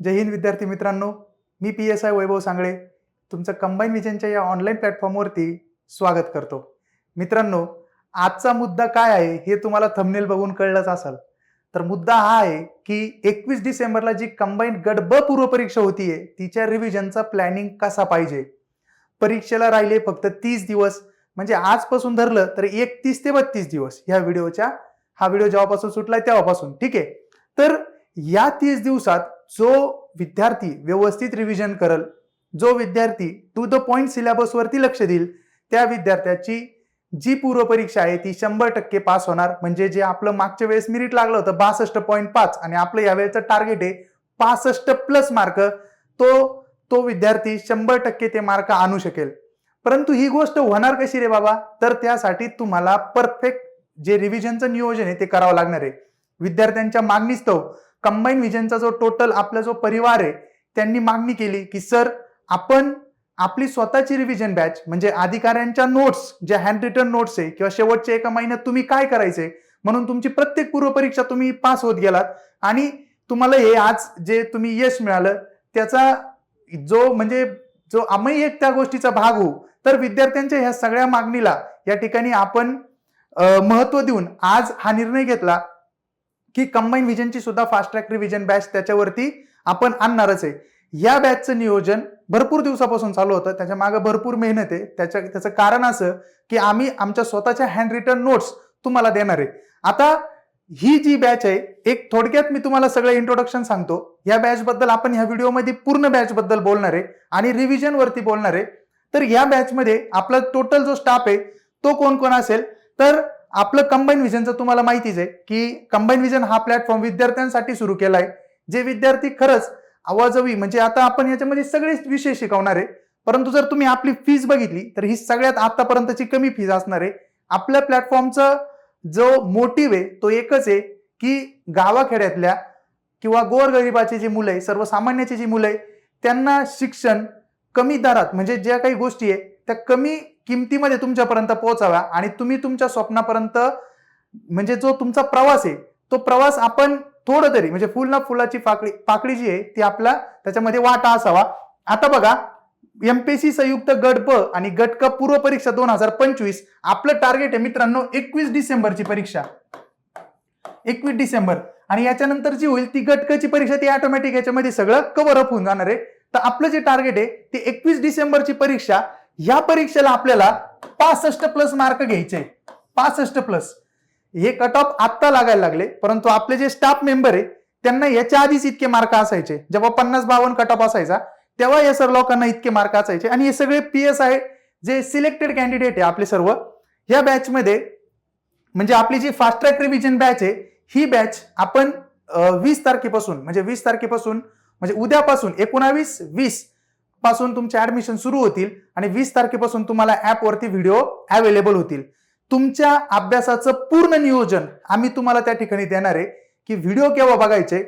जय हिंद विद्यार्थी मित्रांनो मी P S I Vaibhav Sangle. तुमचं कंबाईन विजनच्या या ऑनलाईन प्लॅटफॉर्मवरती स्वागत करतो. मित्रांनो आजचा मुद्दा काय आहे हे तुम्हाला थंबनेल बघून कळलंच असेल. तर मुद्दा हा आहे की एकवीस डिसेंबरला जी कंबाईन गट ब पूर्वपरीक्षा होतीये तिच्या रिव्हिजनचा प्लॅनिंग कसा पाहिजे? परीक्षेला राहिले फक्त तीस दिवस म्हणजे आजपासून धरलं तर एकतीस ते बत्तीस दिवस ह्या व्हिडिओच्या हा व्हिडिओ जेव्हापासून सुटलाय तेव्हापासून ठीक आहे? तर या तीस दिवसात जो विद्यार्थी व्यवस्थित रिव्हिजन करल जो विद्यार्थी टू द पॉईंट सिलेबसवरती लक्ष देईल त्या विद्यार्थ्याची जी पूर्वपरीक्षा आहे ती शंभर टक्के पास होणार. म्हणजे जे आपलं मागच्या वेळेस मिरिट लागलं होतं बासष्ट पॉईंट पाच आणि आपलं यावेळेचं टार्गेट आहे पासष्ट प्लस मार्क तो तो विद्यार्थी शंभर टक्के ते मार्क आणू शकेल. परंतु ही गोष्ट होणार कशी रे बाबा? तर त्यासाठी तुम्हाला परफेक्ट जे रिव्हिजनचं नियोजन आहे ते करावं लागणार आहे. विद्यार्थ्यांच्या मागणीस्तव कंबाईन विजनचा जो टोटल आपला जो परिवार आहे त्यांनी मागणी केली की सर आपण आपली स्वतःची रिव्हिजन बॅच म्हणजे अधिकाऱ्यांच्या नोट्स ज्या हँड रिटर्न नोट्स आहे किंवा शेवटच्या एका महिन्यात तुम्ही काय करायचे म्हणून तुमची प्रत्येक पूर्वपरीक्षा तुम्ही पास होत गेलात. आणि तुम्हाला हे आज जे तुम्ही यश मिळालं त्याचा जो म्हणजे जो आम्ही एक त्या गोष्टीचा भाग होऊ. तर विद्यार्थ्यांच्या ह्या सगळ्या मागणीला या ठिकाणी आपण महत्त्व देऊन आज हा निर्णय घेतला. की कंबाईन विजनची सुद्धा फास्ट ट्रॅक रिव्हिजन बॅच त्याच्यावरती आपण आणणारच आहे. या बॅचचं नियोजन भरपूर दिवसापासून चालू होतं. त्याच्यामागे भरपूर मेहनत आहे. त्याच्या त्याचं कारण असं की आम्ही आमच्या स्वतःच्या हँड रिटर्न नोट्स तुम्हाला देणार आहे. आता ही जी बॅच आहे एक थोडक्यात मी तुम्हाला सगळं इंट्रोडक्शन सांगतो. या बॅच बद्दल आपण ह्या व्हिडिओमध्ये पूर्ण बॅच बद्दल बोलणार आहे आणि रिव्हिजन वरती बोलणार आहे. तर या बॅच मध्ये आपला टोटल जो स्टाफ आहे तो कोण कोण असेल? तर आपलं कंबाईन विजनचं तुम्हाला माहितीच आहे की कंबाईन विजन हा प्लॅटफॉर्म विद्यार्थ्यांसाठी सुरू केला आहे जे विद्यार्थी खरंच आवाजवी म्हणजे आता आपण याच्यामध्ये सगळेच विषय शिकवणार आहे. परंतु जर तुम्ही आपली फीज बघितली तर ही सगळ्यात आतापर्यंतची कमी फीज असणार आहे. आपल्या प्लॅटफॉर्मचा जो मोटिव्ह आहे तो एकच आहे की गावाखेड्यातल्या किंवा गोरगरिबाची जी मुलं आहे सर्वसामान्याची जी मुलं आहे त्यांना शिक्षण कमी दरात म्हणजे ज्या काही गोष्टी आहे त्या कमी किमतीमध्ये तुमच्यापर्यंत पोहोचाव्या आणि तुम्ही तुमच्या स्वप्नापर्यंत म्हणजे जो तुमचा प्रवास आहे तो प्रवास आपण थोडं तरी म्हणजे फुल ना फुलाची पाकळी पाकळी जी आहे ती आपला त्याच्यामध्ये वाटा असावा. आता बघा एमपीएससी संयुक्त गट ब आणि गट क पूर्व परीक्षा दोन हजार पंचवीस आपलं टार्गेट आहे मित्रांनो एकवीस डिसेंबरची परीक्षा. एकवीस डिसेंबर. आणि याच्यानंतर जी होईल ती गट क ची परीक्षा ती ऑटोमॅटिक याच्यामध्ये सगळं कव्हर अप होऊन जाणार आहे. तर आपलं जे टार्गेट आहे ते एकवीस डिसेंबरची परीक्षा. या परीक्षेला आपल्याला पासष्ट प्लस मार्क घ्यायचे. पासष्ट प्लस हे कट ऑफ आत्ता लागायला लागले. परंतु आपले जे स्टाफ मेंबर आहे त्यांना याच्या आधीच इतके मार्क असायचे. जेव्हा पन्नास बावन्न कट ऑफ असायचा तेव्हा या सर्व लोकांना इतके मार्क असायचे. आणि हे सगळे पी एस आहे जे सिलेक्टेड कॅन्डिडेट आहे आपले सर्व. या बॅचमध्ये म्हणजे आपली जी फास्ट ट्रॅक रिव्हिजन बॅच आहे ही बॅच आपण वीस तारखेपासून म्हणजे वीस तारखेपासून म्हणजे उद्यापासून एकोणावीस वीस पासून तुमचे ऍडमिशन सुरू होतील आणि वीस तारखेपासून तुम्हाला ऍपवरती व्हिडिओ अवेलेबल होतील. तुमच्या अभ्यासाचं पूर्ण नियोजन आम्ही तुम्हाला त्या ठिकाणी देणार आहे की व्हिडिओ केव्हा बघायचे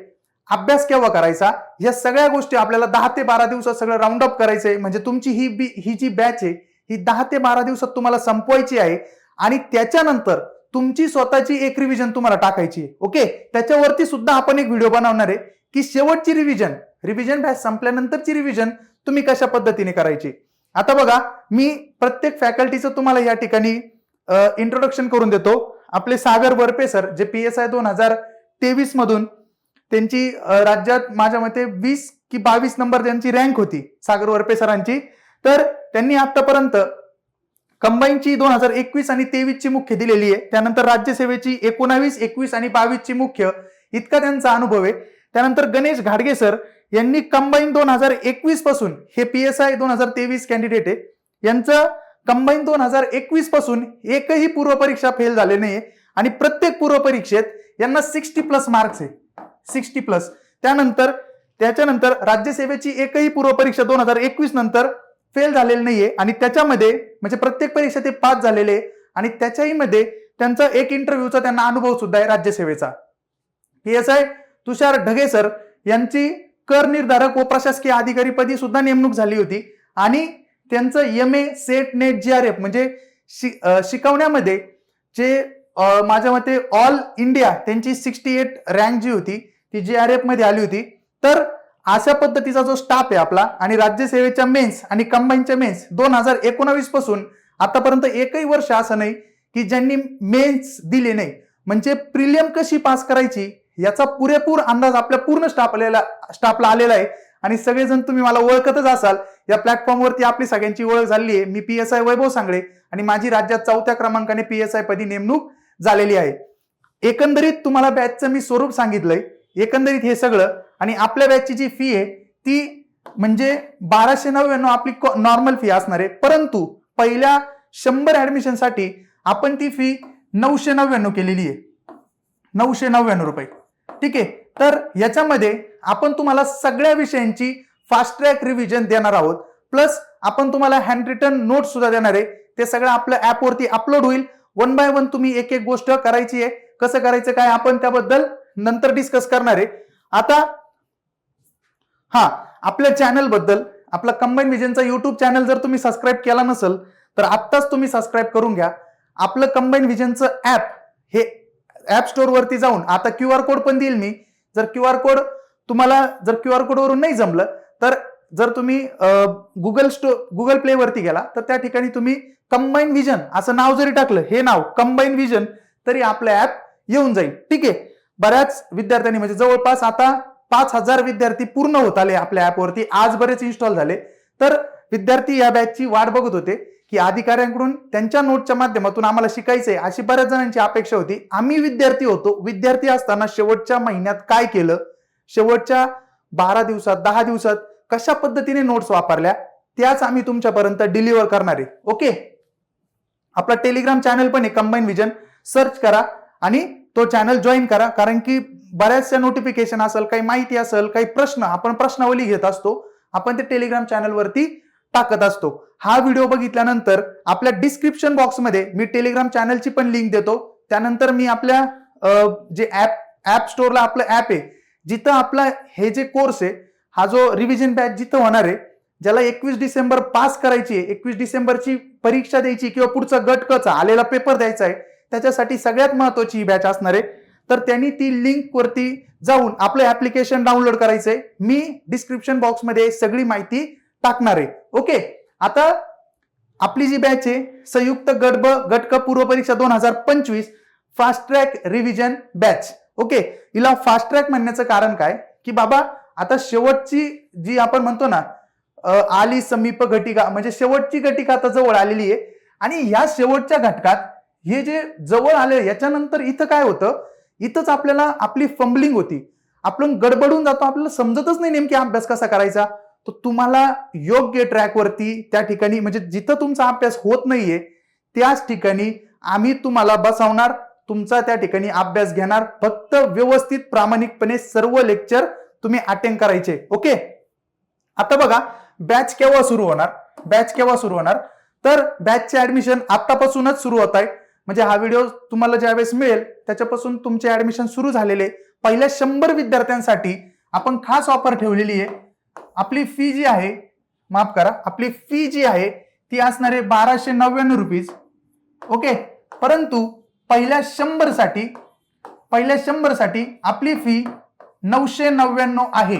अभ्यास केव्हा करायचा या सगळ्या गोष्टी आपल्याला दहा ते बारा दिवसात सगळं राऊंड अप करायचंय. म्हणजे तुमची ही बी ही जी बॅच आहे ही दहा ते बारा दिवसात तुम्हाला संपवायची आहे आणि त्याच्यानंतर तुमची स्वतःची एक रिव्हिजन तुम्हाला टाकायची आहे. ओके त्याच्यावरती सुद्धा आपण एक व्हिडिओ बनवणार आहे की शेवटची रिव्हिजन रिव्हिजन बॅच संपल्यानंतरची रिव्हिजन तुम्ही कशा पद्धतीने करायची? आता बघा मी प्रत्येक फॅकल्टीचं तुम्हाला या ठिकाणी इंट्रोडक्शन करून देतो. आपले सागर बर्पे सर जे पी एस आय दोन हजार तेवीस मधून त्यांची राज्यात माझ्या मते वीस की बावीस नंबर त्यांची रँक होती सागर वरपे सरांची. तर त्यांनी आतापर्यंत कंबाईनची दोन हजार एकवीस आणि तेवीस ची मुख्य दिलेली आहे. त्यानंतर राज्यसेवेची एकोणावीस एकवीस आणि बावीस ची मुख्य. इतका त्यांचा अनुभव आहे. त्यानंतर गणेश घाडगे सर यांनी कंबाईन दोन हजार एकवीसपासून हे पी एस आय दोन हजार तेवीस कॅन्डिडेट आहे यांचं कंबाईन दोन हजार एकवीसपासून एकही पूर्वपरीक्षा फेल झाले नाही आणि प्रत्येक पूर्वपरीक्षेत यांना सिक्स्टी प्लस मार्क्स आहे. सिक्स्टी प्लस त्यानंतर त्याच्यानंतर राज्यसेवेची एकही पूर्वपरीक्षा दोन हजार एकवीस नंतर फेल झालेली नाहीये. आणि त्याच्यामध्ये म्हणजे प्रत्येक परीक्षा ते पास झालेले आणि त्याच्याही मध्ये त्यांचा एक इंटरव्ह्यूचा त्यांना अनुभव सुद्धा आहे राज्यसेवेचा P S I Tushar Dhage sir यांची कर निर्धारक व प्रशासकीय अधिकारीपदी सुद्धा नेमणूक झाली होती. आणि त्यांचं M A SET NET J R F म्हणजे शिकवण्यामध्ये जे माझ्या मते ऑल इंडिया त्यांची सिक्स्टी एट रँक जी होती ती जी आर एफमध्ये आली होती. तर अशा पद्धतीचा जो स्टाफ आहे आपला आणि राज्यसेवेच्या मेन्स आणि कंबाईनच्या मेन्स दोन हजार एकोणावीसपासून आतापर्यंत एकही वर्ष असं नाही की ज्यांनी मेन्स दिले नाही. म्हणजे प्रिलियम कशी पास करायची? याचा पुरेपूर अंदाज आपल्या पूर्ण स्टाफ आलेला स्टाफला आलेला आहे. आणि सगळेजण तुम्ही मला ओळखतच असाल. या प्लॅटफॉर्मवरती आपली सगळ्यांची ओळख झाली आहे. मी P S I Vaibhav Sangle आणि माझी राज्यात चौथ्या क्रमांकाने पी एस आय पदी नेमणूक झालेली आहे. एकंदरीत तुम्हाला बॅचचं मी स्वरूप सांगितलंय. एकंदरीत हे सगळं आणि आपल्या बॅचची जी फी आहे ती म्हणजे बाराशे नव्याण्णव आपली नॉर्मल फी असणार आहे. परंतु पहिल्या शंभर ऍडमिशनसाठी आपण ती फी नऊशे नव्याण्णव केलेली आहे. नऊशे नव्याण्णव रुपये. ठीक आहे. तर याच्यामध्ये आपण तुम्हाला सगळ्या विषयांची फास्ट ट्रॅक रिव्हिजन देणार आहोत. प्लस आपण तुम्हाला हँड रिटर्न नोट सुद्धा देणार आहे. ते सगळं आपल्या ऍपवरती अपलोड होईल. वन बाय वन तुम्ही एक एक गोष्ट करायची आहे. कसं करायचं काय आपण त्याबद्दल नंतर डिस्कस करणार आहे. आता हा आपल्या चॅनलबद्दल आपला कंबाईन विजनचा युट्यूब चॅनल जर तुम्ही सबस्क्राईब केला नसेल तर आत्ताच तुम्ही सबस्क्राईब करून घ्या. आपलं कंबाईन विजनचं ऍप हे ऍप स्टोअर वरती जाऊन आता क्यू आर कोड पण देईल मी. जर क्यू आर कोड तुम्हाला जर क्यू आर कोड वरून नाही जमलं तर जर तुम्ही गुगल स्टो गुगल प्ले वरती गेला तर त्या ठिकाणी तुम्ही कंबाईन विजन असं नाव जरी टाकलं हे नाव कंबाईन विजन तरी आपलं ऍप येऊन जाईल. ठीक आहे? बऱ्याच विद्यार्थ्यांनी म्हणजे जवळपास आता पाच हजार विद्यार्थी पूर्ण होत आले आपल्या ऍपवरती आज बरेच इन्स्टॉल झाले. तर विद्यार्थी या बॅचची वाट बघत होते. की अधिकाऱ्यांकडून त्यांच्या नोटच्या माध्यमातून आम्हाला शिकायचंय अशी बऱ्याच जणांची अपेक्षा होती. आम्ही विद्यार्थी होतो. विद्यार्थी असताना शेवटच्या महिन्यात काय केलं? शेवटच्या बारा दिवसात दहा दिवसात कशा पद्धतीने नोट्स वापरल्या? त्याच आम्ही तुमच्यापर्यंत डिलिव्हर करणार आहे. ओके? आपला टेलिग्राम चॅनल पण आहे कंबाईन विजन सर्च करा आणि तो चॅनल जॉईन करा. कारण की बऱ्याचशा नोटिफिकेशन असेल काही माहिती असेल काही प्रश्न आपण प्रश्नावली घेत असतो. आपण ते टेलिग्राम चॅनलवरती टाकत असतो. हा व्हिडिओ बघितल्यानंतर आपल्या डिस्क्रिप्शन बॉक्समध्ये मी टेलिग्राम चॅनलची पण लिंक देतो. त्यानंतर मी आपल्या जे ऍप ॲप स्टोअरला आपलं ऍप आहे जिथं आपला हे जे कोर्स आहे हा जो रिव्हिजन बॅच जिथं होणार आहे ज्याला एकवीस डिसेंबर पास करायची आहे एकवीस डिसेंबरची परीक्षा द्यायची किंवा पुढचा गट कचा आलेला पेपर द्यायचा आहे त्याच्यासाठी सगळ्यात महत्वाची ही बॅच असणार आहे. तर त्यांनी ती लिंक वरती जाऊन आपलं ऍप्लिकेशन डाउनलोड करायचंय. मी डिस्क्रिप्शन बॉक्समध्ये सगळी माहिती टाकणार आहे. ओके आता आपली जी बॅच आहे संयुक्त गट ब गट क पूर्व परीक्षा दोन हजार पंचवीस fast track revision batch okay हिला फास्ट ट्रॅक म्हणण्याचं कारण काय? की बाबा आता शेवटची जी आपण म्हणतो ना आली समीप घटिका म्हणजे शेवटची घटिका आता जवळ आलेली आहे आणि ह्या शेवटच्या घटकात हे जे जवळ आले याच्यानंतर इथं काय होतं? इथंच आपल्याला आपली फंबलिंग होती. आपण गडबडून जातो आपल्याला समजतच नाही नेमकी अभ्यास कसा करायचा. तर तुम्हाला योग्य ट्रॅकवरती त्या ठिकाणी म्हणजे जिथं तुमचा अभ्यास होत नाहीये त्याच ठिकाणी आम्ही तुम्हाला बसवणार तुमचा त्या ठिकाणी अभ्यास घेणार. फक्त व्यवस्थित प्रामाणिकपणे सर्व लेक्चर तुम्ही अटेंड करायचे. ओके आता बघा बॅच केव्हा सुरू होणार? बॅच केव्हा सुरू होणार? तर बॅचचे ऍडमिशन आतापासूनच सुरू होत आहे. म्हणजे हा व्हिडिओ तुम्हाला ज्यावेळेस मिळेल त्याच्यापासून तुमचे ऍडमिशन सुरू झालेले. पहिल्या शंभर विद्यार्थ्यांसाठी आपण खास ऑफर ठेवलेली आहे. आपली फी जी आहे माफ करा आपली फी जी आहे ती असणार आहे बाराशे नव्याण्णव रुपीज ओके परंतु पहिल्या शंभरसाठी पहिल्या शंभरसाठी आपली फी नऊशे नव्याण्णव आहे.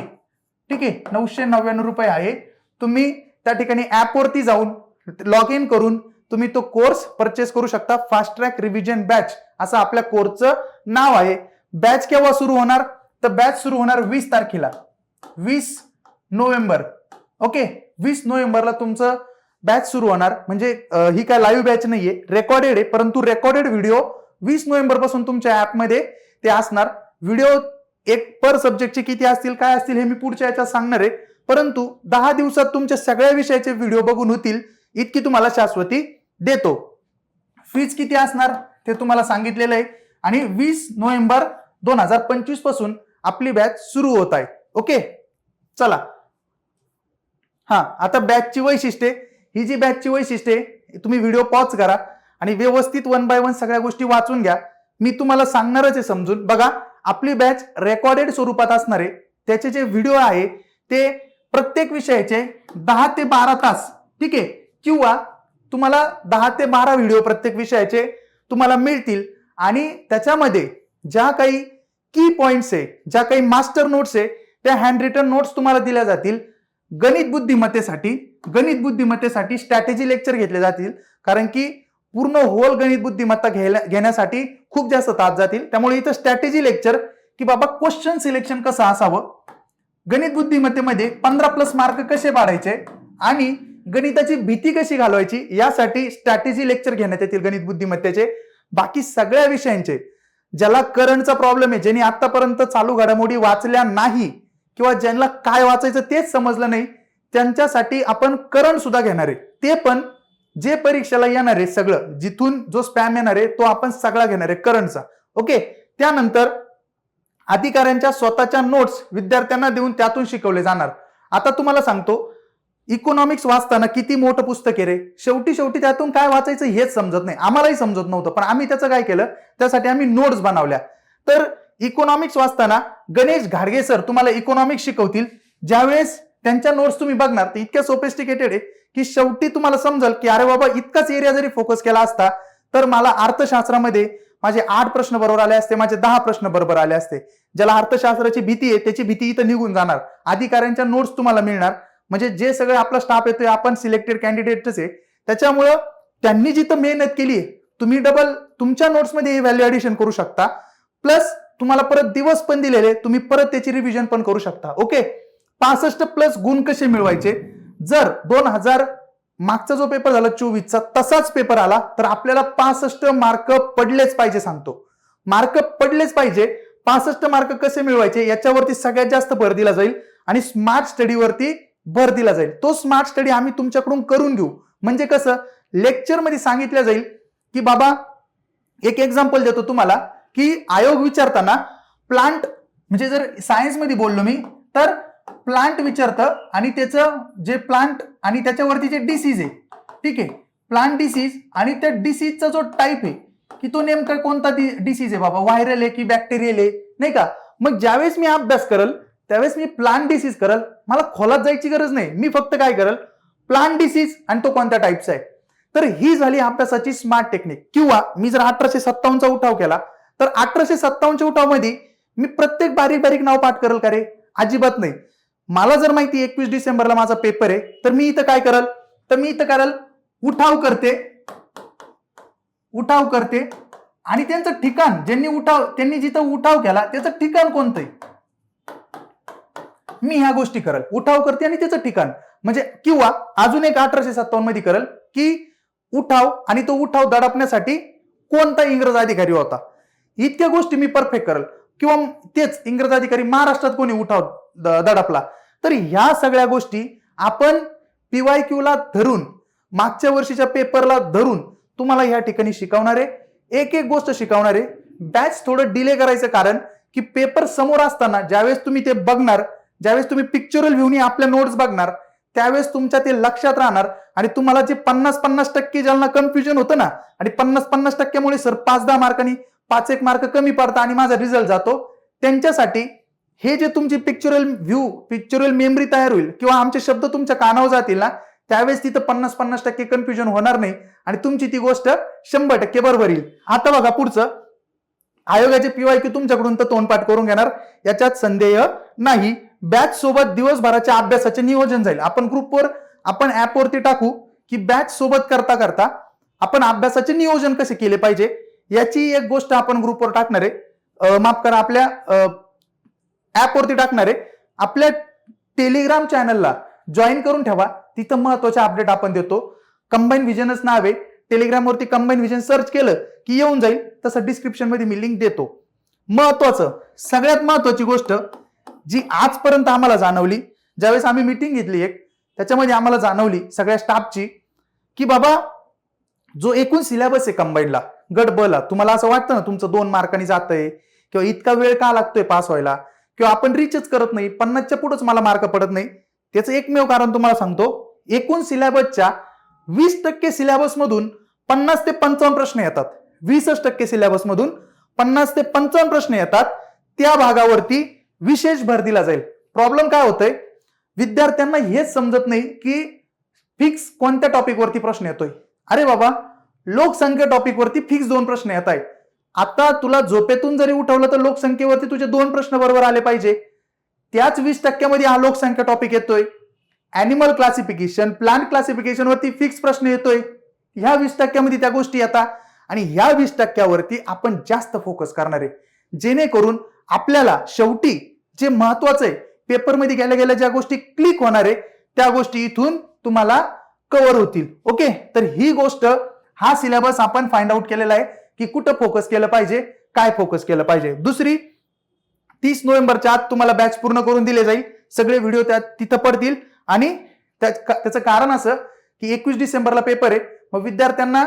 ठीक आहे? नऊशे नव्याण्णव रुपये आहे. तुम्ही त्या ठिकाणी ॲपवरती जाऊन लॉग इन करून तुम्ही तो कोर्स परचेस करू शकता. फास्ट ट्रॅक रिव्हिजन बॅच असं आपल्या कोर्सचं नाव आहे. बॅच केव्हा सुरू होणार? तर बॅच सुरू होणार वीस तारखेला. वीस नोव्हेंबर. ओके वीस नोव्हेंबरला तुमचं बॅच सुरू होणार. म्हणजे ही काय लाईव्ह बॅच नाहीये रेकॉर्डेड आहे परंतु रेकॉर्डेड व्हिडिओ वीस नोव्हेंबरपासून तुमच्या ऍपमध्ये ते असणार. व्हिडिओ एक पर सब्जेक्टचे किती असतील काय असतील हे मी पुढच्या याच्यात सांगणार आहे. परंतु दहा दिवसात तुमच्या सगळ्या विषयाचे व्हिडिओ बघून होतील इतकी तुम्हाला शाश्वती देतो. फीज किती असणार ते तुम्हाला सांगितलेलं आहे. आणि वीस नोव्हेंबर दोन हजार पंचवीसपासून आपली बॅच सुरू होत आहे. ओके? चला. हा आता बॅचची वैशिष्ट्ये. ही जी बॅचची वैशिष्ट्ये तुम्ही व्हिडिओ पॉज करा आणि व्यवस्थित वन बाय वन सगळ्या गोष्टी वाचून घ्या. मी तुम्हाला सांगणारच आहे समजून. बघा आपली बॅच रेकॉर्डेड स्वरूपात असणार आहे. त्याचे जे व्हिडिओ आहे ते प्रत्येक विषयाचे दहा ते बारा तास ठीक आहे? किंवा तुम्हाला दहा ते बारा व्हिडिओ प्रत्येक विषयाचे तुम्हाला मिळतील. आणि त्याच्यामध्ये ज्या काही की पॉइंट्स आहे ज्या काही मास्टर नोट्स आहे त्या हँड रिटन नोट्स तुम्हाला दिल्या जातील. गणित बुद्धिमत्तेसाठी गणित बुद्धिमत्तेसाठी स्ट्रॅटेजी लेक्चर घेतले जातील. कारण की पूर्ण होल गणित बुद्धिमत्ता घ्यायला घेण्यासाठी खूप जास्त तास जातील. त्यामुळे इथं स्ट्रॅटेजी लेक्चर की बाबा क्वेश्चन सिलेक्शन कसं असावं? गणित बुद्धिमत्तेमध्ये पंधरा प्लस मार्क कसे पाडायचे? आणि गणिताची भीती कशी घालवायची? यासाठी स्ट्रॅटेजी लेक्चर घेण्यात येतील गणित बुद्धिमत्तेचे. बाकी सगळ्या विषयांचे. ज्याला करंटचा प्रॉब्लेम आहे ज्यांनी आतापर्यंत चालू घडामोडी वाचल्या नाही किंवा ज्यांना काय वाचायचं तेच समजलं नाही त्यांच्यासाठी आपण करंट सुद्धा घेणार आहे. ते पण जे परीक्षेला येणार आहे सगळं जिथून जो स्पॅम येणार आहे तो आपण सगळा घेणार आहे करंटचा ओके? त्यानंतर अधिकाऱ्यांच्या स्वतःच्या नोट्स विद्यार्थ्यांना देऊन त्यातून शिकवले जाणार. आता तुम्हाला सांगतो इकॉनॉमिक्स वाचताना किती मोठं पुस्तक आहे रे? शेवटी शेवटी त्यातून काय वाचायचं हेच समजत नाही. आम्हालाही समजत नव्हतं पण आम्ही त्याचं काय केलं? त्यासाठी आम्ही नोट्स बनवल्या. तर इकॉनॉमिक्स वाचताना गणेश घाडगे सर तुम्हाला इकॉनॉमिक्स शिकवतील. ज्यावेळेस त्यांच्या नोट्स तुम्ही बघणार ते इतक्या सोपेस्टिकेटेड आहे की शेवटी तुम्हाला समजेल की अरे बाबा इतकाच एरिया जरी फोकस केला असता तर मला अर्थशास्त्रामध्ये माझे आठ प्रश्न बरोबर आले असते माझे दहा प्रश्न बरोबर आले असते. ज्याला अर्थशास्त्राची भीती आहे त्याची भीती इथं निघून जाणार. अधिकाऱ्यांच्या नोट्स तुम्हाला मिळणार. म्हणजे जे सगळे आपला स्टाफ येतोय आपण सिलेक्टेड कॅन्डिडेटच आहे त्याच्यामुळं त्यांनी जिथं मेहनत केली आहे तुम्ही डबल तुमच्या नोट्समध्ये व्हॅल्यू ऍडिशन करू शकता. प्लस तुम्हाला परत दिवस पण दिलेले तुम्ही परत त्याची रिव्हिजन पण करू शकता. ओके पासष्ट प्लस गुण कसे मिळवायचे? जर दोन हजार मागचा जो पेपर झाला चोवीसचा तसाच पेपर आला तर आपल्याला पासष्ट मार्क पडलेच पाहिजे सांगतो. मार्क पडलेच पाहिजे. पासष्ट मार्क कसे मिळवायचे? याच्यावरती सगळ्यात जास्त भर दिला जाईल आणि स्मार्ट स्टडीवरती भर दिला जाईल. तो स्मार्ट स्टडी आम्ही तुमच्याकडून करून घेऊ. म्हणजे कसं? लेक्चरमध्ये सांगितलं जाईल की बाबा एक एक्झाम्पल देतो तुम्हाला. की आयोग विचारताना प्लांट म्हणजे जर सायन्समध्ये बोललो मी तर प्लांट विचारतं आणि त्याचं जे प्लांट आणि त्याच्यावरती जे डिसीज आहे ठीक आहे? प्लांट डिसीज आणि त्या डिसीजचा जो टाईप आहे की तो नेमका कोणता डिसीज आहे बाबा? व्हायरल आहे की बॅक्टेरियल आहे? नाही का? मग ज्यावेळेस मी अभ्यास करल त्यावेळेस मी प्लांट डिसीज करल मला खोलात जायची गरज नाही. मी फक्त काय करल? प्लांट डिसीज आणि तो कोणत्या टाईपचा आहे? तर ही झाली अभ्यासाची स्मार्ट टेक्निक किंवा मी जर अठराशे सत्तावन्नचा उठाव केला तर अठराशे सत्तावन्नच्या उठावामध्ये मी प्रत्येक बारीक बारीक नाव पाठ करेल का रे? अजिबात नाही. मला जर माहिती एकवीस डिसेंबरला माझा पेपर आहे तर मी इथं काय करल? तर मी इथं करल उठाव करते. उठाव करते. आणि त्यांचं ठिकाण ज्यांनी उठाव त्यांनी जिथं उठाव केला त्याचं ठिकाण कोणतं मी ह्या गोष्टी करल. उठाव करते आणि त्याचं ठिकाण. म्हणजे किंवा अजून एक अठराशे सत्तावन्नमध्ये करल की उठाव आणि तो उठाव दडपण्यासाठी कोणता इंग्रज अधिकारी होता? इतक्या गोष्टी मी परफेक्ट करेल. किंवा तेच इंग्रज अधिकारी महाराष्ट्रात कोणी उठाव दडपला. तर ह्या सगळ्या गोष्टी आपण पीवाय क्यूला धरून मागच्या वर्षीच्या पेपरला धरून तुम्हाला ह्या ठिकाणी शिकवणार आहे एक एक गोष्ट शिकवणार आहे बॅच थोडं डिले करायचं कारण की पेपर समोर असताना ज्यावेळेस तुम्ही ते बघणार ज्यावेळेस तुम्ही पिक्चरल व्ह्यूनी आपल्या नोट्स बघणार त्यावेळेस तुमच्या ते लक्षात राहणार आणि तुम्हाला जे पन्नास पन्नास टक्के ज्यांना कन्फ्युजन होतं ना आणि पन्नास पन्नास टक्क्यामुळे सर पाच दहा मार्कांनी पाच एक मार्क कमी पडतात आणि माझा रिझल्ट जातो. त्यांच्यासाठी हे जे तुमची पिक्चरल व्ह्यू पिक्चरल मेमरी तयार होईल किंवा आमचे शब्द तुमच्या कानावर जातील ना त्यावेळेस तिथं पन्नास पन्नास टक्के कन्फ्युजन होणार नाही आणि तुमची ती गोष्ट शंभर टक्के बरोबर येईल. आता बघा पुढचं. आयोगाचे पीवाय की तुमच्याकडून तर तोंडपाठ करून घेणार. याच्यात संदेह नाही. बॅच सोबत दिवसभराच्या अभ्यासाचे नियोजन जाईल. आपण ग्रुपवर आपण ऍपवरती टाकू की बॅच सोबत करता करता आपण अभ्यासाचे नियोजन कसे केले पाहिजे? याची एक गोष्ट आपण ग्रुपवर टाकणार आहे. माफ करा आपल्या ऍपवरती टाकणार आहे. आपल्या टेलिग्राम चॅनलला जॉईन करून ठेवा. तिथं महत्त्वाचे अपडेट आपण देतो. कंबाईन व्हिजनच नाव आहे. टेलिग्रामवरती कंबाईन व्हिजन सर्च केलं की येऊन जाईल. तसं डिस्क्रिप्शनमध्ये मी लिंक देतो. महत्वाचं सगळ्यात महत्वाची गोष्ट जी आजपर्यंत आम्हाला जाणवली ज्यावेळेस आम्ही मिटिंग घेतली एक त्याच्यामध्ये आम्हाला जाणवली सगळ्या स्टाफची की बाबा जो एकूण सिलेबस आहे कंबाईनला गट बला तुम्हाला असं वाटतं ना तुमचं दोन मार्कांनी जातंय? किंवा इतका वेळ का लागतोय पास व्हायला? किंवा आपण रिचच करत नाही पन्नासच्या पुढेच मला मार्क पडत नाही? त्याचं एकमेव कारण तुम्हाला सांगतो एकूण सिलेबसच्या वीस टक्के सिलेबस मधून पन्नास ते पंचावन्न प्रश्न येतात. वीसच टक्के सिलेबस मधून पन्नास ते पंचावन्न प्रश्न येतात. त्या भागावरती विशेष भर दिला जाईल. प्रॉब्लेम काय होतोय? विद्यार्थ्यांना हेच समजत नाही की फिक्स कोणत्या टॉपिकवरती प्रश्न येतोय. अरे बाबा लोकसंख्या टॉपिकवरती फिक्स दोन प्रश्न येत आहेत. आता तुला झोपेतून जरी उठवलं तर लोकसंख्येवरती तुझे दोन प्रश्न बरोबर आले पाहिजे. त्याच वीस टक्क्यामध्ये हा लोकसंख्या टॉपिक येतोय. अॅनिमल क्लासिफिकेशन प्लांट क्लासिफिकेशनवरती फिक्स प्रश्न येतोय. ह्या वीस टक्क्यामध्ये त्या गोष्टी येतात आणि ह्या वीस टक्क्यावरती आपण जास्त फोकस करणार आहे. जेणेकरून आपल्याला शेवटी जे महत्वाचं आहे पेपरमध्ये गेल्या गेल्या ज्या गोष्टी क्लिक होणार आहे त्या गोष्टी इथून तुम्हाला कव्हर होतील. ओके तर ही गोष्ट हा सिलेबस आपण फाइंड आउट केलेला आहे की कुठं फोकस केलं पाहिजे काय फोकस केलं पाहिजे. दुसरी तीस नोव्हेंबरच्या आत तुम्हाला बॅच पूर्ण करून दिले जाईल. सगळे व्हिडिओ त्यात तिथं पडतील. आणि त्याचं कारण असं की एकवीस डिसेंबरला पेपर आहे. मग विद्यार्थ्यांना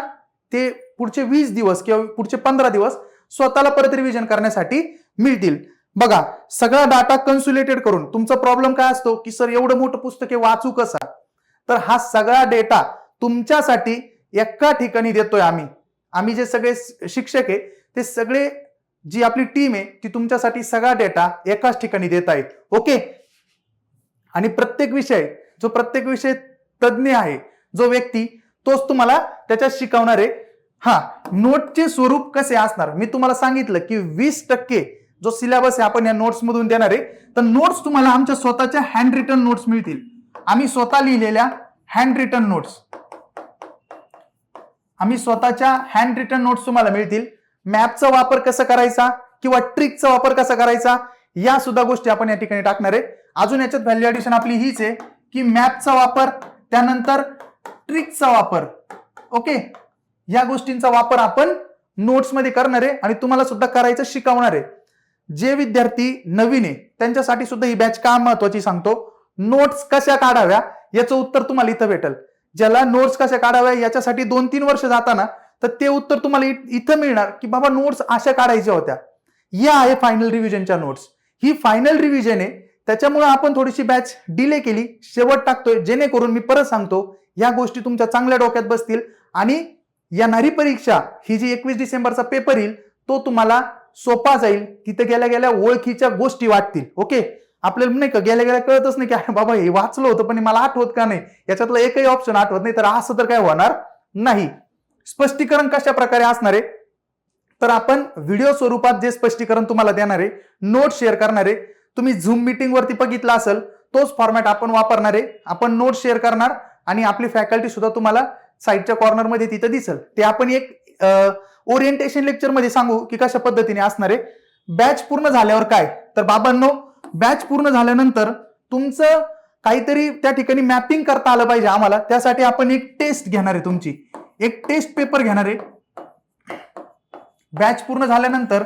ते पुढचे वीस दिवस किंवा पुढचे पंधरा दिवस स्वतःला परत रिव्हिजन करण्यासाठी मिळतील. बघा सगळा डाटा कन्सुलेटेड करून तुमचा प्रॉब्लेम काय असतो? की सर एवढं मोठं पुस्तक वाचू कसा? तर हा सगळा डेटा तुमच्यासाठी एका ठिकाणी देतोय आम्ही. आम्ही जे सगळे शिक्षक आहे ते सगळे जी आपली टीम आहे ती तुमच्यासाठी सगळा डेटा एकाच ठिकाणी देत आहे ओके आणि प्रत्येक विषय जो प्रत्येक विषय तज्ज्ञ आहे जो व्यक्ती तोच तुम्हाला त्याच्यात शिकवणार आहे. हा नोटचे स्वरूप कसे असणार? मी तुम्हाला सांगितलं की वीस टक्के जो सिलेबस आहे आपण या नोट्स मधून देणार आहे. तर नोट्स तुम्हाला आमच्या स्वतःच्या हँड रिटर्न नोट्स मिळतील. आम्ही स्वतः लिहिलेल्या हँड रिटर्न नोट्स आम्ही स्वतःच्या हँड रिटर्न नोट्स तुम्हाला मिळतील. मॅपचा वापर कसा करायचा किंवा ट्रिकचा वापर कसा करायचा या सुद्धा गोष्टी आपण या ठिकाणी टाकणार आहे. अजून याच्यात व्हॅल्यू ऍडिशन आपली हीच आहे की मॅपचा वापर त्यानंतर ट्रिकचा वापर. ओके या गोष्टींचा वापर आपण नोट्समध्ये करणार आहे आणि तुम्हाला सुद्धा करायचं शिकवणार आहे. जे विद्यार्थी नवीन आहे त्यांच्यासाठी सुद्धा ही बॅच का महत्वाची सांगतो? नोट्स कशा काढाव्या? याचं उत्तर तुम्हाला इथं भेटेल. ज्याला नोट्स कशा काढाव्या याच्यासाठी दोन तीन वर्ष जाताना तर ते उत्तर तुम्हाला इथं मिळणार की बाबा नोट्स अशा काढायच्या होत्या. या आहे फायनल रिव्हिजनच्या नोट्स ही फायनल रिव्हिजन आहे त्याच्यामुळे आपण थोडीशी बॅच डिले केली शेवट टाकतोय जेणेकरून मी परत सांगतो या गोष्टी तुमच्या चांगल्या डोक्यात बसतील आणि येणारी परीक्षा ही जी एकवीस डिसेंबरचा पेपर येईल तो तुम्हाला सोपा जाईल तिथे गेल्या गेल्या ओळखीच्या गोष्टी वाटतील. ओके? आपल्याला नाही का गेल्या गेल्या कळतच नाही की अरे बाबा हे वाचलं होतं पण मला आठवत का नाही? याच्यातलं एकही ऑप्शन आठवत नाही. तर असं तर काय होणार नाही. स्पष्टीकरण कशा प्रकारे असणार आहे? तर आपण व्हिडिओ स्वरूपात जे स्पष्टीकरण तुम्हाला देणार आहे नोट शेअर करणार आहे. तुम्ही झूम मिटिंगवरती बघितला असेल तोच फॉर्मॅट आपण वापरणार आहे. आपण नोट शेअर करणार आणि आपली फॅकल्टी सुद्धा तुम्हाला साईडच्या कॉर्नरमध्ये तिथं दिसेल. ते आपण एक ओरिएंटेशन लेक्चरमध्ये सांगू की कशा पद्धतीने असणार आहे. बॅच पूर्ण झाल्यावर काय? तर बाबांनो बॅच पूर्ण झाल्यानंतर तुमचं काहीतरी त्या ठिकाणी मॅपिंग करता आलं पाहिजे आम्हाला. त्यासाठी आपण एक टेस्ट घेणार आहे तुमची. एक टेस्ट पेपर घेणार आहे. बॅच पूर्ण झाल्यानंतर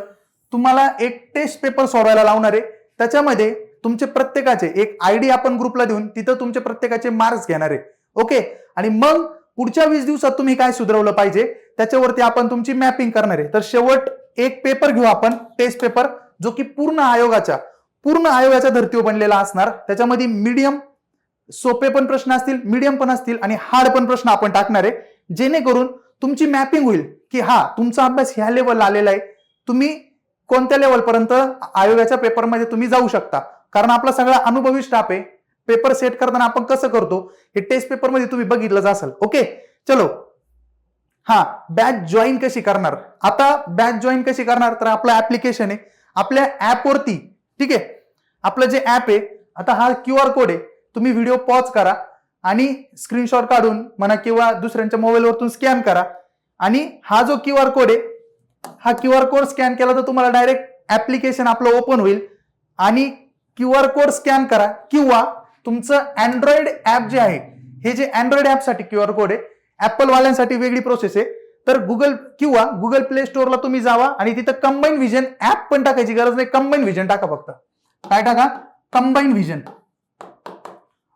तुम्हाला एक टेस्ट पेपर सोडवायला लावणार आहे. त्याच्यामध्ये तुमचे प्रत्येकाचे एक आयडी आपण ग्रुपला देऊन तिथं तुमचे प्रत्येकाचे मार्क्स घेणार आहे. ओके आणि मग पुढच्या वीस दिवसात तुम्ही काय सुधारवलं पाहिजे? त्याच्यावरती आपण तुमची मॅपिंग करणार आहे. तर शेवट एक पेपर घेऊ आपण टेस्ट पेपर जो की पूर्ण आयोगाच्या पूर्ण आयोगाच्या धर्तीवर बनलेला असणार. त्याच्यामध्ये मीडियम सोपे पण प्रश्न असतील मीडियम पण असतील आणि हार्ड पण प्रश्न आपण टाकणार आहे. जेणेकरून तुमची मॅपिंग होईल की हा तुमचा अभ्यास ह्या लेवलला आलेला आहे. तुम्ही कोणत्या लेवल पर्यंत आयोगाच्या पेपरमध्ये तुम्ही जाऊ शकता. कारण आपला सगळा अनुभवी स्टाफ आहे. पेपर सेट करताना आपण कसं करतो? हे टेस्ट पेपरमध्ये तुम्ही बघितलं असाल. ओके चलो. हा बॅच जॉईन कशी करणार? आता बॅच जॉईन कशी करणार? तर आपलं ऍप्लिकेशन आहे. आपल्या ऍपवरती ठीक आहे? आपलं जे ऍप आहे आता हा क्यू आर कोड आहे तुम्ही व्हिडिओ पॉज करा आणि स्क्रीनशॉट काढून म्हणा किंवा दुसऱ्यांच्या मोबाईलवरतून स्कॅन करा. आणि हा जो क्यू आर कोड आहे हा क्यू आर कोड स्कॅन केला तर तुम्हाला डायरेक्ट ऍप्लिकेशन आपलं ओपन होईल. आणि क्यू आर कोड स्कॅन करा किंवा तुमचं अँड्रॉइड ऍप जे आहे हे जे अँड्रॉइड ऍपसाठी क्यू आर कोड आहे ऍपल वाल्यांसाठी वेगळी प्रोसेस आहे. तर गुगल किंवा गुगल प्ले स्टोअरला तुम्ही जावा आणि तिथं कंबाईन व्हिजन ऍप पण टाकायची गरज नाही. कंबाईन व्हिजन टाका फक्त. काय टाका? कंबाईन व्हिजन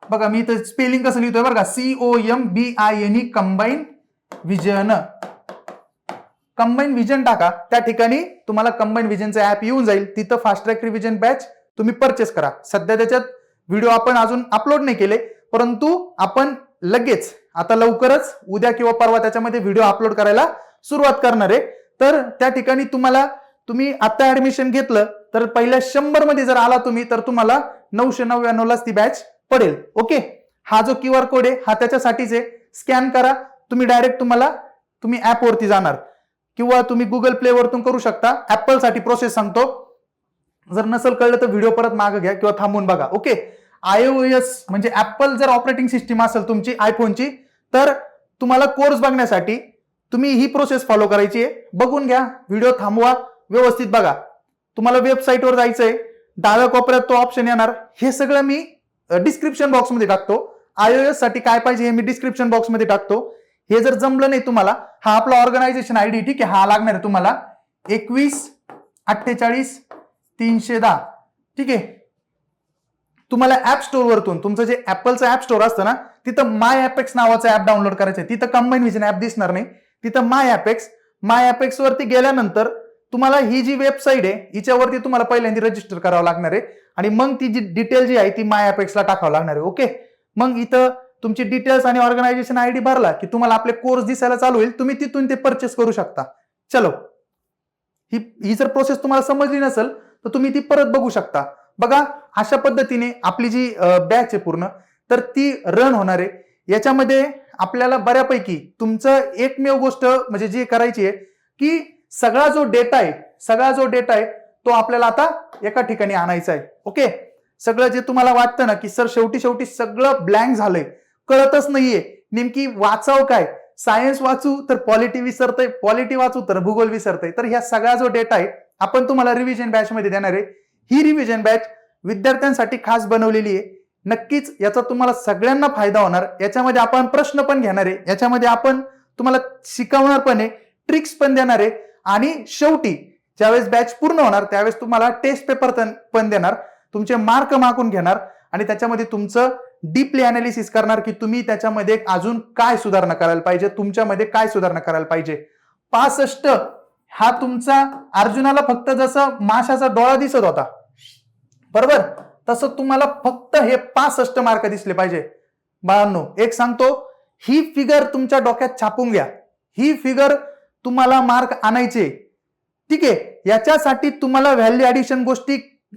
बघा मी इथं स्पेलिंग कसं लिहितोय बरं का? C O M B I N E combine vision combine vision टाका. त्या ठिकाणी तुम्हाला कंबाईन विजनचं ऍप येऊन जाईल. तिथं फास्ट ट्रॅक रिव्हिजन बॅच तुम्ही परचेस करा. सध्या त्याच्यात व्हिडिओ आपण अजून अपलोड नाही केले परंतु आपण लगेच आता लवकरच उद्या किंवा परवा त्याच्यामध्ये व्हिडिओ अपलोड करायला सुरुवात करणार आहे. तर त्या ठिकाणी तुम्हाला तुम्ही आता ऍडमिशन घेतलं तर पहिल्या शंभरमध्ये जर आला तुम्ही तर तुम्हाला नऊशे नव्याण्णवलाच ती बॅच पडेल. ओके हा जो क्यू आर कोड आहे हा त्याच्यासाठीच आहे. स्कॅन करा. तुम्ही डायरेक्ट तुम्हाला तुम्ही ऍपवरती जाणार. किंवा तुम्ही गुगल प्ले वरतून करू शकता. ऍपलसाठी प्रोसेस सांगतो. जर नसेल कळलं तर व्हिडिओ परत मागं घ्या किंवा थांबून बघा. ओके आय ओ एस म्हणजे ऍपल जर ऑपरेटिंग सिस्टीम असेल तुमची आयफोनची तर तुम्हाला कोर्स बघण्यासाठी तुम्ही ही प्रोसेस फॉलो करायची आहे. बघून घ्या. व्हिडिओ थांबवा. व्यवस्थित बघा. तुम्हाला वेबसाईटवर जायचंय डाव्या कोपऱ्यात तो ऑप्शन येणार. हे सगळं मी डिस्क्रिप्शन बॉक्समध्ये टाकतो. आयओएससाठी काय पाहिजे हे मी डिस्क्रिप्शन बॉक्समध्ये टाकतो. हे जर जमलं नाही तुम्हाला हा आपला ऑर्गनायझेशन आय डी ठीक आहे हा लागणार आहे तुम्हाला. एकवीस अठ्ठेचाळीस तीनशे दहा. ठीक आहे? तुम्हाला ऍप स्टोअरवरतून तुमचं जे ऍपलचं ऍप स्टोअर असतं ना तिथं माय ॲपेक्स नावाचं ऍप डाउनलोड करायचं आहे तिथं कंबाईन विजन ऍप दिसणार नाही. तिथं माय ॲपेक्स माय ॲपेक्स वरती गेल्यानंतर तुम्हाला ही जी वेबसाईट आहे हिच्यावरती तुम्हाला पहिल्यांदा रजिस्टर करावं लागणार आहे. आणि मग ती जी डिटेल जी आहे ती माय अपेक्सला टाकावं लागणार आहे ओके मग इथं तुमची डिटेल्स आणि ऑर्गनायझेशन आय डी भरला की तुम्हाला आपले कोर्स दिसायला चालू होईल. तुम्ही तिथून ते परचेस करू शकता. चलो. ही ही जर प्रोसेस तुम्हाला समजली नसेल तर तुम्ही ती परत बघू शकता. बघा अशा पद्धतीने आपली जी बॅच आहे पूर्ण तर ती रन होणार आहे. याच्यामध्ये आपल्याला बऱ्यापैकी तुमचं एकमेव गोष्ट म्हणजे जी करायची आहे की सगळा जो डेटा आहे सगळा जो डेटा आहे तो आपल्याला आता एका ठिकाणी आणायचा आहे. ओके? सगळं जे तुम्हाला वाटतं ना की सर शेवटी शेवटी सगळं ब्लँक झालंय. कळतच नाहीये. नेमकी वाचाव काय? सायन्स वाचू तर पॉलिटी विसरतंय पॉलिटी वाचू तर भूगोल विसरतंय. तर ह्या सगळा जो डेटा आहे आपण तुम्हाला रिव्हिजन बॅच मध्ये देणार आहे. ही रिव्हिजन बॅच विद्यार्थ्यांसाठी खास बनवलेली आहे. नक्कीच याचा तुम्हाला सगळ्यांना फायदा होणार. याच्यामध्ये आपण प्रश्न पण घेणार आहे. याच्यामध्ये आपण तुम्हाला शिकवणार पण आहे. ट्रिक्स पण देणार आहे. आणि शेवटी ज्यावेळेस बॅच पूर्ण होणार त्यावेळेस तुम्हाला टेस्ट पेपर पण देणार. तुमचे मार्क मागून घेणार आणि त्याच्यामध्ये तुमचं डीपली अनालिसिस करणार की तुम्ही त्याच्यामध्ये अजून काय सुधारणा करायला पाहिजे तुमच्यामध्ये काय सुधारणा करायला पाहिजे. पासष्ट हा तुमचा अर्जुनाला फक्त जसं माशाचा डोळा दिसत होता बरोबर? तसं तुम्हाला फक्त हे पासष्ट मार्क दिसले पाहिजे. बाळांनो एक सांगतो ही फिगर तुमच्या डोक्यात छापून घ्या. ही फिगर तुम्हाला मार्क आणायचे. ठीक आहे? याच्यासाठी तुम्हाला व्हॅल्यू ऍडिशन गोष्टी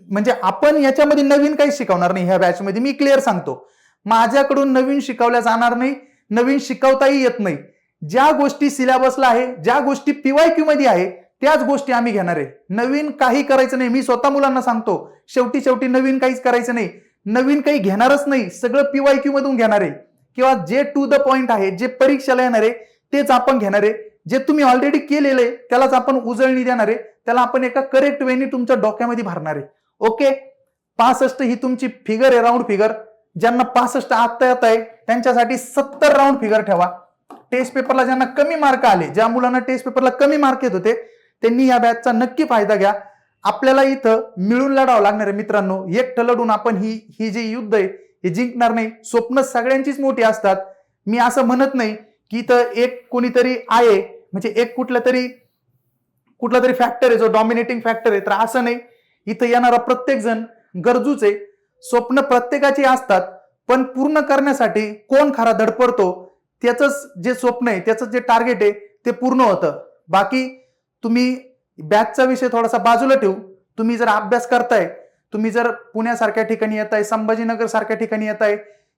म्हणजे आपण याच्यामध्ये नवीन काही शिकवणार नाही ह्या बॅचमध्ये मी क्लिअर सांगतो. माझ्याकडून नवीन शिकवल्या जाणार नाही नवीन शिकवताही येत नाही. ज्या गोष्टी सिलेबसला आहे ज्या गोष्टी पीवाय क्यू मध्ये आहे त्याच गोष्टी आम्ही घेणार आहे. नवीन काही करायचं नाही. मी स्वतः मुलांना सांगतो शेवटी शेवटी नवीन काहीच करायचं नाही. नवीन काही घेणारच नाही. सगळं पीवाय क्यू मधून घेणार आहे. किंवा जे टू द पॉइंट आहे जे परीक्षेला येणार आहे तेच आपण घेणार आहे. जे तुम्ही ऑलरेडी केलेलं आहे त्यालाच आपण उजळणी देणार आहे. त्याला आपण एका करेक्ट वेनी तुमच्या डोक्यामध्ये भरणार आहे. ओके पासष्ट ही तुमची फिगर आहे राऊंड फिगर ज्यांना पासष्ट आत्ता येत आहे त्यांच्यासाठी सत्तर राऊंड फिगर ठेवा. टेस्ट पेपरला ज्यांना कमी मार्क आले ज्या मुलांना टेस्ट पेपरला कमी मार्क येत होते त्यांनी या बॅचचा नक्की फायदा घ्या. आपल्याला इथं मिळून लढावं लागणार आहे मित्रांनो. एकटं लढून आपण ही ही जे युद्ध आहे हे जिंकणार नाही. स्वप्न सगळ्यांचीच मोठी असतात. मी असं म्हणत नाही की इथं एक कोणीतरी आहे म्हणजे एक कुठला तरी कुठला तरी फॅक्टर आहे जो डॉमिनेटिंग फॅक्टर आहे तर असं नाही. इथं येणारा प्रत्येक जण गरजूच आहे. स्वप्न प्रत्येकाची असतात पण पूर्ण करण्यासाठी कोण खरा धडपडतो त्याचंच जे स्वप्न आहे त्याचं जे टार्गेट आहे ते पूर्ण होतं. बाकी तुम्ही बॅचचा विषय थोडासा बाजूला ठेवू. तुम्ही जर अभ्यास करताय तुम्ही जर पुण्यासारख्या ठिकाणी येत आहे संभाजीनगर सारख्या ठिकाणी येत आहे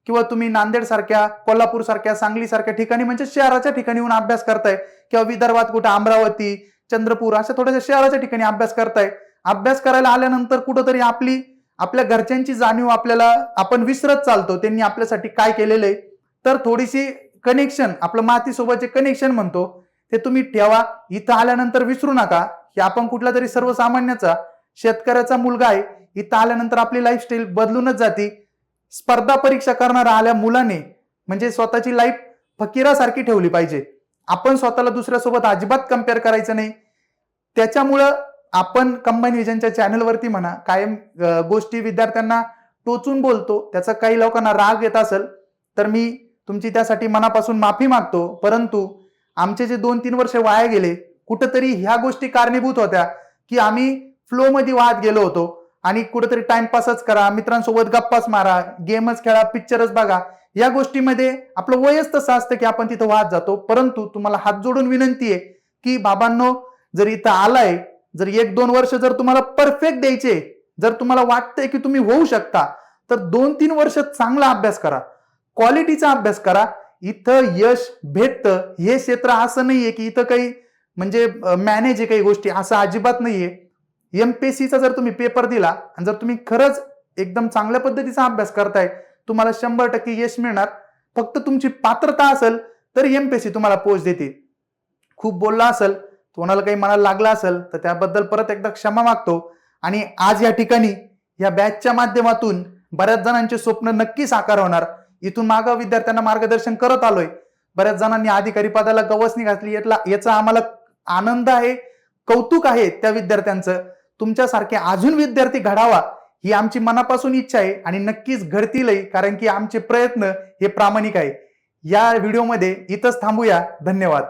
किंवा तुम्ही नांदेड सारख्या कोल्हापूर सारख्या सांगली सारख्या ठिकाणी म्हणजे शहराच्या ठिकाणी येऊन अभ्यास करताय किंवा विदर्भात कुठं अमरावती चंद्रपूर अशा थोड्याशा शहराच्या ठिकाणी अभ्यास करताय. अभ्यास करायला आल्यानंतर कुठंतरी आपली आपल्या घरच्यांची जाणीव आपल्याला आपण विसरत चालतो त्यांनी आपल्यासाठी काय केलेलं आहे. तर थोडीशी कनेक्शन आपलं मातीसोबत जे कनेक्शन म्हणतो ते तुम्ही ठेवा. इथं आल्यानंतर विसरू नका. की आपण कुठला तरी सर्वसामान्याचा शेतकऱ्याचा मुलगा आहे. इथं आल्यानंतर आपली लाईफस्टाईल बदलूनच जाती. स्पर्धा परीक्षा करणाऱ्या आल्या मुलाने म्हणजे स्वतःची लाईफ फकीरासारखी ठेवली पाहिजे. आपण स्वतःला दुसऱ्यासोबत अजिबात कंपेअर करायचं नाही. त्याच्यामुळं आपण कंबाईन विजनच्या चॅनलवरती म्हणा कायम गोष्टी विद्यार्थ्यांना टोचून बोलतो त्याचा काही लोकांना राग येत असेल तर मी तुमची त्यासाठी मनापासून माफी मागतो. परंतु आमचे जे दोन तीन वर्ष वाया गेले कुठंतरी ह्या गोष्टी कारणीभूत होत्या की आम्ही फ्लोमध्ये वाहत गेलो होतो. आणि कुठेतरी टाइमपासच करा मित्रांसोबत गप्पाच मारा गेमच खेळा पिक्चरच बघा. या गोष्टीमध्ये आपलं वयच तसं असतं की आपण तिथं वाहत जातो परंतु तुम्हाला हात जोडून विनंती आहे की बाबांनो जर इथं आलाय जर एक दोन वर्ष जर तुम्हाला परफेक्ट द्यायचे जर तुम्हाला वाटतंय की तुम्ही होऊ शकता तर दोन तीन वर्ष चांगला अभ्यास करा. क्वालिटीचा अभ्यास करा. इथं यश भेटतं. हे क्षेत्र असं नाहीये की इथं काही म्हणजे मॅनेज आहे काही गोष्टी. असं अजिबात नाहीये. एमपीसीचा जर तुम्ही पेपर दिला आणि जर तुम्ही खरंच एकदम चांगल्या पद्धतीचा अभ्यास करताय तुम्हाला शंभर टक्के यश मिळणार. फक्त तुमची पात्रता असेल तर एमपीएससी तुम्हाला पोच देते खूप बोलला असेल कोणाला काही मनाला लागला असेल तर त्याबद्दल परत एकदा क्षमा मागतो. आणि आज या ठिकाणी या बॅचच्या माध्यमातून बऱ्याच जणांचे स्वप्न नक्की साकार होणार. इथून मागं विद्यार्थ्यांना मार्गदर्शन करत आलोय. बऱ्याच जणांनी अधिकारी पदाला गवसणी घातली यातला याचा आम्हाला आनंद आहे कौतुक आहे त्या विद्यार्थ्यांचं. तुमच्यासारखे अजून विद्यार्थी घडावा ही आमची मनापासून इच्छा आहे आणि नक्कीच घडतीलही कारण की आमचे प्रयत्न हे प्रामाणिक आहे. या व्हिडिओमध्ये इथंच थांबूया. धन्यवाद.